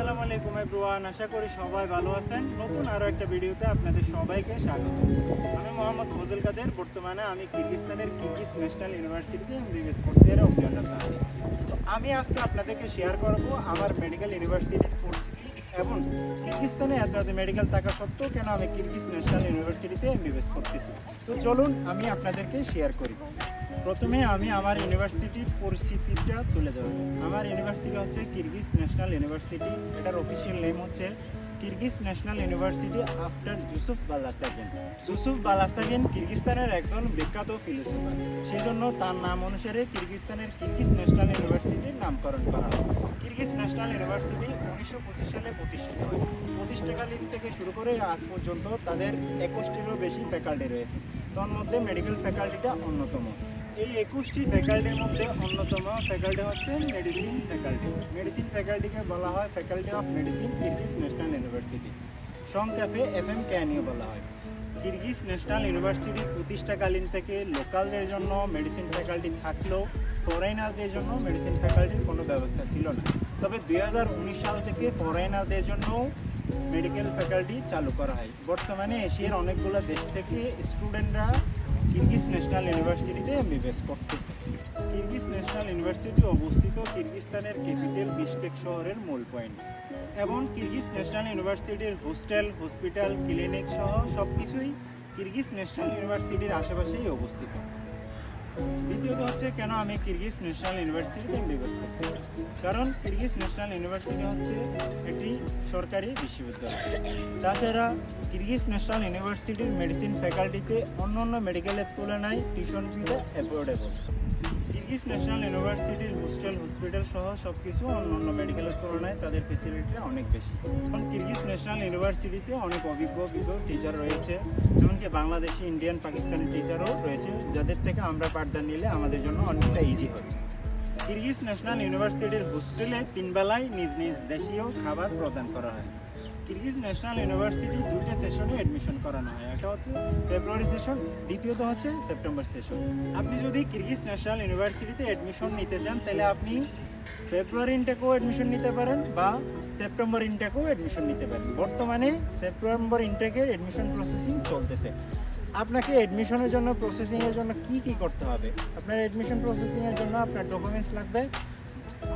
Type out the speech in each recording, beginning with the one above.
আসসালামু আলাইকুম এভরিওয়ান আশা করি সবাই ভালো আছেন। নতুন আরও একটা ভিডিওতে আপনাদের সবাইকে স্বাগত। আমি মোহাম্মদ ফজল কাদের, বর্তমানে আমি কিরগিস্তানের কিরগিজ ন্যাশনাল ইউনিভার্সিটিতে এমবিবিএস করতে এর অধ্যয়নরত আমি আজকে আপনাদেরকে শেয়ার করব আমার মেডিকেল ইউনিভার্সিটির পরিস্থিতি এবং এত এত মেডিকেল থাকা সত্ত্বেও কেন আমি কিরগিজ ন্যাশনাল ইউনিভার্সিটিতে এমবিবিএস করতেছি? তো চলুন আমি আপনাদেরকে শেয়ার করি। প্রথমে আমি আমার ইউনিভার্সিটির পরিস্থিতিটা তুলে ধরব। আমার ইউনিভার্সিটি হচ্ছে কিরগিজ ন্যাশনাল ইউনিভার্সিটি এটার অফিসিয়াল নেম হচ্ছে Kyrgyz national university after Jusup Balasagyn. Jusup Balasagyn কিরগিস্তানের একজন বিখ্যাত ফিলোসফার। সেই জন্য তার নাম অনুসারে কিরগিস্তানের কিরগিজ ন্যাশনাল ইউনিভার্সিটির নামকরণ করা হয়। কিরগিজ ন্যাশনাল ইউনিভার্সিটি উনিশশো পঁচিশ সালে প্রতিষ্ঠিত হয়। প্রতিষ্ঠাকালীন থেকে শুরু করে আজ পর্যন্ত তাদের একুশটিরও বেশি ফ্যাকাল্টি রয়েছে। তার মধ্যে মেডিকেল ফ্যাকাল্টিটা অন্যতম। এই একুশটি ফ্যাকাল্টির মধ্যে অন্যতম ফ্যাকাল্টি হচ্ছে মেডিসিন ফ্যাকাল্টি মেডিসিন ফ্যাকাল্টিকে বলা হয় faculty of medicine Kyrgyz national university সংক্ষেপে এফ এম ক্যানিও বলা হয়। কিরগিজ ন্যাশনাল ইউনিভার্সিটির প্রতিষ্ঠাকালীন থেকে লোকালদের জন্য মেডিসিন ফ্যাকাল্টি থাকলেও ফরেনারদের জন্য মেডিসিন ফ্যাকাল্টির কোনো ব্যবস্থা ছিল না। তবে দু হাজার উনিশ সাল থেকে ফরেনারদের জন্য মেডিকেল ফ্যাকাল্টি চালু করা হয়। বর্তমানে এশিয়ার অনেকগুলো দেশ থেকে স্টুডেন্টরা কিরগিজ ন্যাশনাল ইউনিভার্সিটিতে এমবিবিএস করতেছে। কিরগিজ ন্যাশনাল ইউনিভার্সিটি অবস্থিত কিরগিস্তানের ক্যাপিটাল বিশকেক শহরের মূল পয়েন্ট এবং কিরগিজ ন্যাশনাল ইউনিভার্সিটির হোস্টেল হসপিটাল ক্লিনিক সহ সব কিছুই কিরগিজ ন্যাশনাল ইউনিভার্সিটির আশেপাশেই অবস্থিত। দ্বিতীয়ত হচ্ছে কেন আমি কিরগিজ ন্যাশনাল ইউনিভার্সিটিতে এমবিবিএস করতে কারণ কিরগিজ ন্যাশনাল ইউনিভার্সিটি হচ্ছে একটি সরকারি বিশ্ববিদ্যালয়। তাছাড়া কিরগিজ ন্যাশনাল ইউনিভার্সিটির মেডিসিন ফ্যাকাল্টিতে অন্য অন্য মেডিকেলের তুলনায় টিউশন ফিটা অ্যাফোর্ডেবল কিরগিজ ন্যাশনাল ইউনিভার্সিটির হোস্টেল হসপিটাল সহ সব কিছু অন্য অন্য মেডিকেলের তুলনায় তাদের ফেসিলিটিটা অনেক বেশি। এখন কিরগিজ ন্যাশনাল ইউনিভার্সিটিতে অনেক অভিজ্ঞ অভিজ্ঞ টিচার রয়েছে। এমনকি বাংলাদেশি ইন্ডিয়ান পাকিস্তানি টিচারও রয়েছে, যাদের থেকে আমরা পাঠদান নিলে আমাদের জন্য অনেকটা ইজি হয়। কিরগিজ ন্যাশনাল ইউনিভার্সিটির হোস্টেলে তিন বেলায় নিজ নিজ দেশীয় খাবার প্রদান করা হয়। কিরগিজ ন্যাশনাল ইউনিভার্সিটি দুইটা সেশনে অ্যাডমিশন করানো হয়। একটা হচ্ছে ফেব্রুয়ারি সেশন দ্বিতীয়ত হচ্ছে সেপ্টেম্বর সেশন আপনি যদি কিরগিজ ন্যাশনাল ইউনিভার্সিটিতে অ্যাডমিশন নিতে চান, তাহলে আপনি ফেব্রুয়ারি ইনটেকেও অ্যাডমিশন নিতে পারেন বা সেপ্টেম্বর ইনটেকেও অ্যাডমিশন নিতে পারেন। বর্তমানে সেপ্টেম্বর ইনটেকের অ্যাডমিশন প্রসেসিং চলতেছে। আপনাকে অ্যাডমিশনের জন্য প্রসেসিংয়ের জন্য কি কি করতে হবে? আপনার অ্যাডমিশন প্রসেসিংয়ের জন্য আপনার ডকুমেন্টস লাগবে।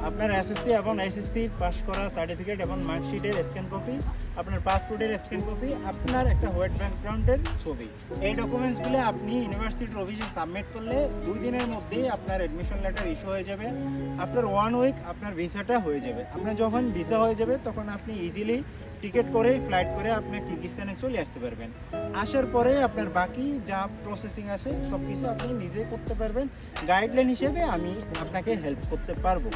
আপনার এসএসসি এবং এসএসসি পাস করা সার্টিফিকেট এবং মার্কশিটের স্ক্যান কপি আপনার পাসপোর্টের স্ক্যান কপি আপনার একটা হোয়াইট ব্যাকগ্রাউন্ডের ছবি। এই ডকুমেন্টসগুলো আপনি ইউনিভার্সিটির অফিসে সাবমিট করলে দুই দিনের মধ্যেই আপনার অ্যাডমিশন লেটার ইস্যু হয়ে যাবে। আপনার ওয়ান উইক আপনার ভিসাটা হয়ে যাবে। আপনার যখন ভিসা হয়ে যাবে, তখন আপনি ইজিলি টিকিট করে ফ্লাইট করে আপনি কিরগিস্তানে চলে আসতে পারবেন। আসার পরে আপনার বাকি যা প্রসেসিং আছে সব কিছু আপনি নিজে করতে পারবেন। গাইডলাইন হিসেবে আমি আপনাকে হেল্প করতে পারব।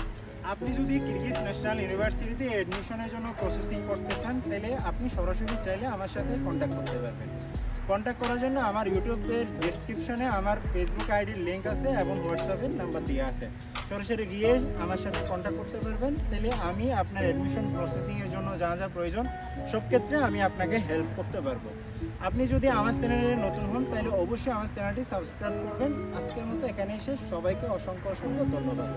আপনি যদি কিরগিজ ন্যাশনাল ইউনিভার্সিটিতে অ্যাডমিশনের জন্য প্রসেসিং করতে চান, তাহলে আপনি সরাসরি চাইলে আমার সাথে কন্ট্যাক্ট করতে পারবেন। কন্ট্যাক্ট করার জন্য আমার ইউটিউবের ডিসক্রিপশনে আমার ফেসবুক আইডির লিঙ্ক আছে এবং হোয়াটসঅ্যাপের নাম্বার দেওয়া আছে। সরাসরি গিয়ে আমার সাথে কন্ট্যাক্ট করতে পারবেন, তাহলে আমি আপনার অ্যাডমিশন প্রসেসিংয়ের জন্য যা যা প্রয়োজন, সব ক্ষেত্রে আমি আপনাকে হেল্প করতে পারব। আপনি যদি আমার চ্যানেলে নতুন হন, তাহলে অবশ্যই আমার চ্যানেলটি সাবস্ক্রাইব করবেন। আজকের মতো এখানে এসে সবাইকে অসংখ্য অসংখ্য ধন্যবাদ।